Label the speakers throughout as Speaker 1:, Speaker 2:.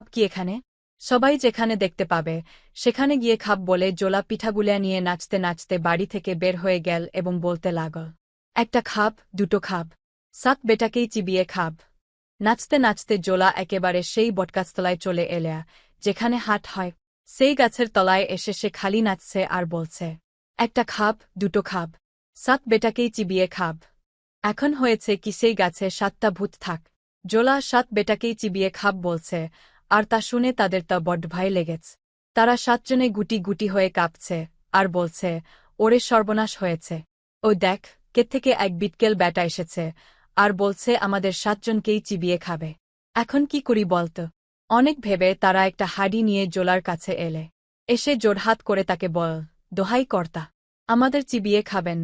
Speaker 1: কি এখানে? সবাই যেখানে দেখতে পাবে, সেখানে গিয়ে খাব বলে জোলা পিঠাগুলিয়া নিয়ে নাচতে নাচতে বাড়ি থেকে বের হয়ে গেল এবং বলতে লাগল, একটা খাপ, দুটো খাব সাত বেটাকেই চিবিয়ে খাব নাচতে নাচতে জোলা একেবারে সেই বটগাছতলায় চলে এলেয়া যেখানে হাট হয়। সেই গাছের তলায় এসে সে খালি নাচছে আর বলছে, একটা খাপ, দুটো খাপ। সাত বেটাকেই চিবিয়ে খাব এখন হয়েছে কি সেই গাছে সাতটা ভূত থাক। জোলা সাত বেটাকেই চিবিয়ে খাব বলছে আর তা শুনে তাদের তা বড্ড ভয় লেগেছে। তারা সাতজনে গুটি গুটি হয়ে কাঁপছে আর বলছে, ওরে সর্বনাশ হয়েছে। ও দেখ কে থেকে এক বিটকেল ব্যাটা এসেছে আর বলছে আমাদের সাতজনকেই চিবিয়ে খাবে। এখন কি করি বলত? অনেক ভেবে তারা একটা হাড়ি নিয়ে জোলার কাছে এলে। এসে জোড়হাত করে তাকে বল, দোহাই কর্তা, আমাদের চিবিয়ে খাবেন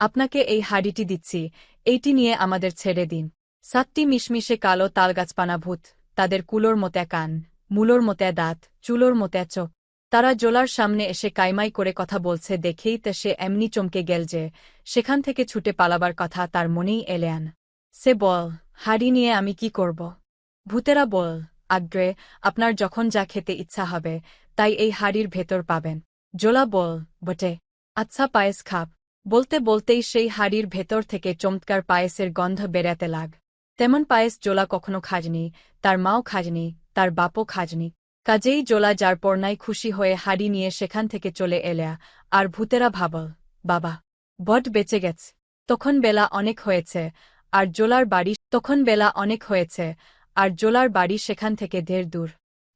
Speaker 1: আপনাকে এই হাড়িটি দিচ্ছি, এইটি নিয়ে আমাদের ছেড়ে দিন। সাতটি মিশমিশে কালো তালগাছপানা ভূত। তাদের কুলোর মতে কান, মূলোর মতে দাঁত, চুলোর মতে চোখ। তারা জোলার সামনে এসে কাইমাই করে কথা বলছে, দেখেই তা সে এমনি চমকে গেল যে, সেখান থেকে ছুটে পালাবার কথা তার মনেই এলে আন। সে বল, হাড়ি নিয়ে আমি কি করব? ভূতেরা বল আগ্রে আপনার যখন যা খেতে ইচ্ছা হবে, তাই এই হাড়ির ভেতর পাবেন। জোলা বল, বটে। আচ্ছা পায়েস খাপ বলতে বলতেই সেই হাড়ির ভেতর থেকে চমৎকার পায়েসের গন্ধ বেড়াতে লাগ। তেমন পায়েস জোলা কখনো খাজনি, তার মাও খাজনি, তার বাপও খাজনি। কাজেই জোলা যার পর্নায় খুশি হয়ে হাড়ি নিয়ে সেখান থেকে চলে এলেয়া আর ভূতেরা ভাবল, বাবা, বট বেঁচে গেছে। তখন বেলা অনেক হয়েছে, আর জোলার বাড়ি, তখন বেলা অনেক হয়েছে, আর জোলার বাড়ি সেখান থেকে ঢের দূর।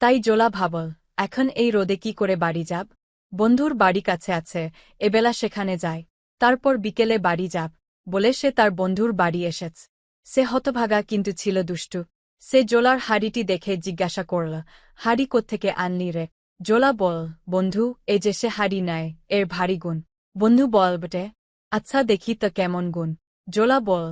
Speaker 1: তাই জোলা ভাবল, এখন এই রোদে কি করে বাড়ি যাব? বন্ধুর বাড়ি কাছে আছে এবেলা সেখানে যায়। তারপর বিকেলে বাড়ি যাব, বলে সে তার বন্ধুর বাড়ি এসেছে। সে হতভাগা কিন্তু ছিল দুষ্টু। সে জোলার হাড়িটি দেখে জিজ্ঞাসা করল, হাড়ি কোত্থেকে আনলি রে? জোলা বল, বন্ধু এ যে সে হাড়ি নেয় এর ভারী গুণ। বন্ধু বল বটে আচ্ছা দেখি তো কেমন গুণ। জোলা বল,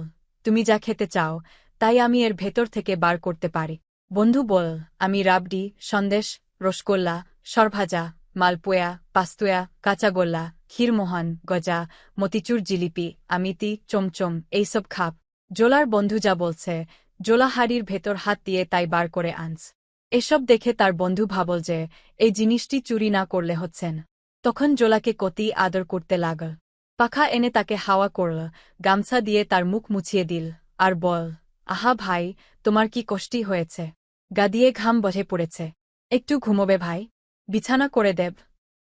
Speaker 1: তুমি যা খেতে চাও, তাই আমি এর ভেতর থেকে বার করতে পারি। বন্ধু বল, আমি রাবডি, সন্দেশ, রসগোল্লা, সরভাজা, মালপোয়া, পাস্তুয়া, কাঁচাগোল্লা, ক্ষীরমোহন, গজা, মতিচুর জিলিপি, আমিতি, চমচম এইসব খাপ। জোলার বন্ধু যা বলছে জোলা হাড়ির ভেতর হাত দিয়ে তাই বার করে আনস। এসব দেখে তার বন্ধু ভাবল যে, এই জিনিসটি চুরি না করলে হচ্ছেন। তখন জোলাকে কতি আদর করতে লাগল। পাখা এনে তাকে হাওয়া করল, গামছা দিয়ে তার মুখ মুছিয়ে দিল, আর বল, আহা ভাই, তোমার কি কষ্টি হয়েছে? গা দিয়ে ঘাম বসে পড়েছে। একটু ঘুমোবে ভাই? বিছানা করে দেব।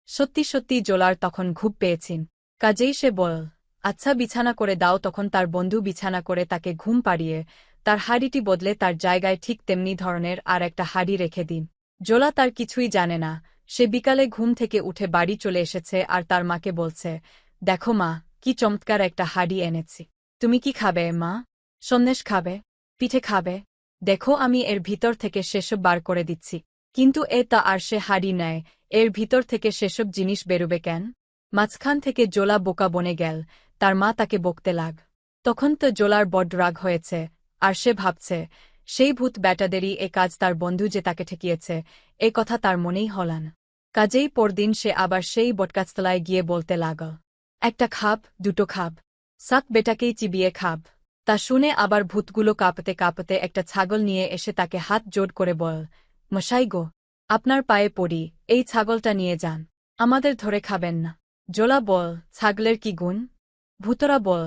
Speaker 1: সত্যি সত্যি জোলার তখন ঘুপ পেয়েছিন কাজেই সে বল আচ্ছা বিছানা করে দাও, তখন তার বন্ধু বিছানা করে তাকে ঘুম পাড়িয়ে তার হাড়িটি বদলে তার জায়গায় ঠিক তেমনি ধরনের আর একটা হাড়ি রেখে দিন। জোলা তার কিছুই জানে না। সে বিকালে ঘুম থেকে উঠে বাড়ি চলে এসেছে আর তার মাকে বলছে, দেখো মা, কি চমৎকার একটা হাড়ি এনেছি। তুমি কি খাবে, মা? সন্দেশ খাবে? পিঠে খাবে? দেখো, আমি এর ভিতর থেকে সেসব বার করে দিচ্ছি। কিন্তু এ তা আর সে হাড়ি নেয়। এর ভিতর থেকে সেসব জিনিস বেরোবে কেন? মাঝখান থেকে জোলা বোকা বনে গেল। তার মা তাকে বকতে লাগ। তখন তো জোলার বড রাগ হয়েছে, আর সে ভাবছে, সেই ভূত ব্যাটাদেরই এ কাজ তার বন্ধু যে তাকে ঠেকিয়েছে, এ কথা তার মনেই হলান। কাজেই পরদিন সে আবার সেই বটগাছতলায় গিয়ে বলতে লাগ। একটা খাপ, দুটো খাপ। সাত বেটাকেই চিবিয়ে খাব তা শুনে আবার ভূতগুলো কাঁপতে কাঁপতে একটা ছাগল নিয়ে এসে তাকে হাত জোড় করে বল, মশাই গো, আপনার পায়ে পড়ি, এই ছাগলটা নিয়ে যান। আমাদের ধরে খাবেন না। জোলা বল, ছাগলের কি গুণ? ভূতরা বল,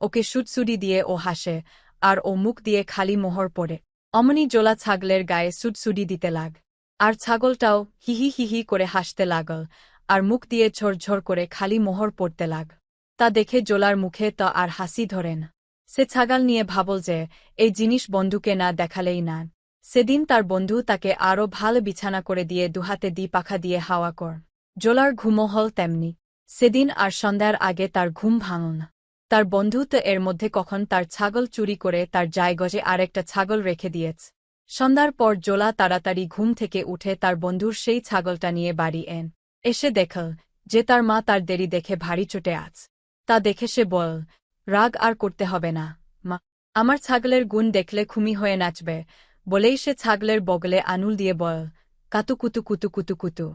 Speaker 1: ওকে সুটসুডি দিয়ে ও হাসে, আর ও মুখ দিয়ে খালি মোহর পড়ে। অমনি জোলা ছাগলের গায়ে সুটসুডি দিতে লাগ। আর ছাগলটাও হিহি হিহি করে হাসতে লাগল, আর মুখ দিয়ে ঝরঝর করে খালি মোহর পড়তে লাগ। তা দেখে জোলার মুখে তা আর হাসি ধরেন সে ছাগাল নিয়ে ভাবল যে, এই জিনিস বন্ধুকে না দেখালেই না। সেদিন তার বন্ধু তাকে আরও ভালো বিছানা করে দিয়ে দুহাতে দি পাখা দিয়ে হাওয়া কর। জোলার ঘুমো হল তেমনি। সেদিন আর সন্ধ্যার আগে তার ঘুম ভাঙল না তার বন্ধু তো এর মধ্যে কখন তার ছাগল চুরি করে তার জায়গজে আরেকটা ছাগল রেখে দিয়েছে। সন্ধ্যার পর জোলা তাড়াতাড়ি ঘুম থেকে উঠে তার বন্ধুর সেই ছাগলটা নিয়ে বাড়ি এন। এসে দেখল যে তার মা তার দেরি দেখে ভারী চটে আছ। তা দেখে সে বল, রাগ আর করতে হবে না, মা। আমার ছাগলের গুণ দেখলে খুমি হয়ে নাচবে। বলেই সে ছাগলের বগলে আনুল দিয়ে বল, কাতু কুতু কুতু কুতু কুতু।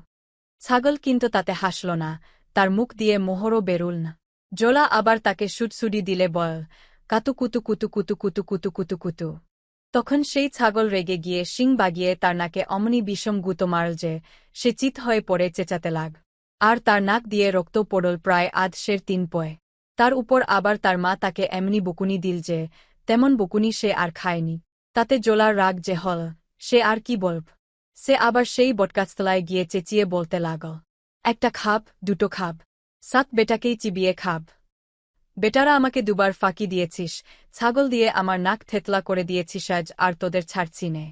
Speaker 1: ছাগল কিন্তু তাতে হাসল না তার মুখ দিয়ে মোহরও বেরুল না। জোলা আবার তাকে সুটসুডি দিলে বল, কাতু কুতু কুতু কুতু কুতু কুতু কুতু কুতু। তখন সেই ছাগল রেগে গিয়ে শিং বাগিয়ে তার নাকে অমনি বিষম গুতো মারল যে, সে চিত হয়ে পড়ে চেঁচাতে লাগ। আর তার নাক দিয়ে রক্ত পড়ল প্রায় আধ সের তিন পয়। তার উপর আবার তার মা তাকে এমনি বকুনি দিল যে, তেমন বকুনি সে আর খায়নি। তাতে জোলার রাগ যে হল, সে আর কি বলব? সে আবার সেই বটকাস্তলায় গিয়ে চেঁচিয়ে বলতে লাগল একটা খাপ দুটো খাপ সাত বেটাকেই চিবিয়ে খাব। বেটারা আমাকে দুবার ফাঁকি দিয়েছিস, ছাগল দিয়ে আমার নাক থেতলা করে দিয়েছিস আজ আর তোদের ছাড়ছি নে।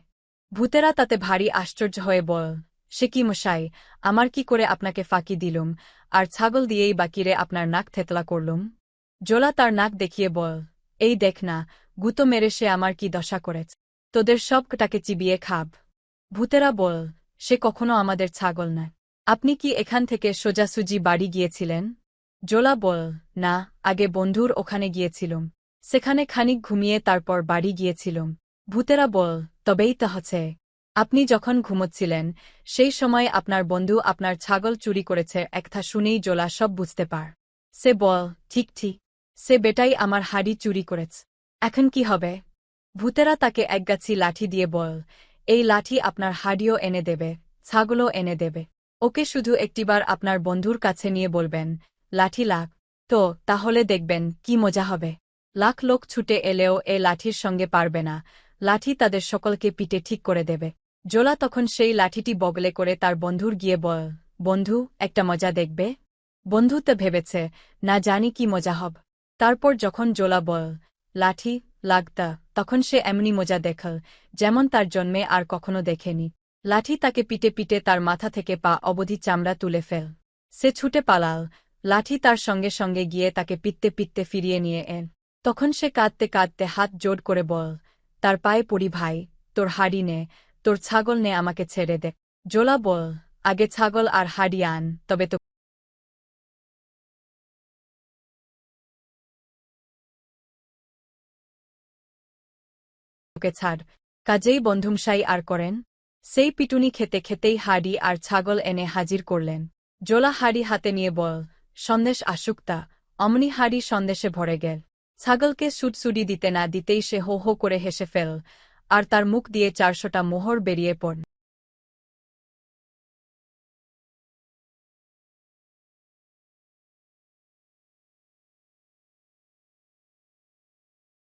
Speaker 1: ভূতেরা তাতে ভারী আশ্চর্য হয়ে বল, সে কি মশাই, আমার কি করে আপনাকে ফাঁকি দিলুম? আর ছাগল দিয়েই বাকিরে আপনার নাক থেতলা করলুম? জোলা তার নাক দেখিয়ে বল, এই দেখ না, গুতো মেরে সে আমার কি দশা করেছে? তোদের সবটাকে চিবিয়ে খাব। ভূতেরা বল, সে কখনো আমাদের ছাগল না আপনি কি এখান থেকে সোজাসুজি বাড়ি গিয়েছিলেন? জোলা বল, না, আগে বন্ধুর ওখানে গিয়েছিলুম। সেখানে খানিক ঘুমিয়ে তারপর বাড়ি গিয়েছিলুম। ভূতেরা বল, তবেই তা হচ্ছে। আপনি যখন ঘুমোচ্ছিলেন, সেই সময় আপনার বন্ধু আপনার ছাগল চুরি করেছে একথা শুনেই জোলা সব বুঝতে পার। সে বল, ঠিক ঠিক। সে বেটাই আমার হাড়ি চুরি করেছে। এখন কি হবে? ভূতেরা তাকে একগাছি লাঠি দিয়ে বল, এই লাঠি আপনার হাড়িও এনে দেবে, ছাগলও এনে দেবে। ওকে শুধু একটিবার আপনার বন্ধুর কাছে নিয়ে বলবেন, লাঠি লাখ তো, তাহলে দেখবেন কি মজা হবে। লাখ লোক ছুটে এলেও এ লাঠির সঙ্গে পারবে না। লাঠি তাদের সকলকে পিটে ঠিক করে দেবে। জোলা তখন সেই লাঠিটি বগলে করে তার বন্ধুর গিয়ে বল, বন্ধু, একটা মজা দেখবে? বন্ধু তো ভেবেছে, না জানি কি মজা হব। তারপর যখন জোলা বল, লাঠি, লাগতা। তখন সে এমনি মজা দেখল, যেমন তার জন্মে আর কখনো দেখেনি। লাঠি তাকে পিটে পিটে তার মাথা থেকে পা অবধি চামড়া তুলে ফেল। সে ছুটে পালাল। লাঠি তার সঙ্গে সঙ্গে গিয়ে তাকে পিত্তে পিত্তে ফিরিয়ে নিয়ে এন তখন সে কাঁদতে কাঁদতে হাত জোড় করে বল, তার পায়ে পড়ি ভাই, তোর হাড়ি নে, তোর ছাগল নে আমাকে ছেড়ে দে। জোলা বল, আগে ছাগল আর হাড়ি আন, তবে তো ছাড়। কাজেই বন্ধুমশাই আর করেন সেই পিটুনি খেতে খেতেই হাড়ি আর ছাগল এনে হাজির করলেন। জোলা হাড়ি হাতে নিয়ে বল, সন্দেশ আসুকতা অমনি হাড়ি সন্দেশে ভরে গেল। ছাগলকে সুটসুডি দিতে না দিতেই সে হো হো করে হেসে ফেল, আর তার মুখ দিয়ে চারশোটা মোহর বেরিয়ে পড়ল।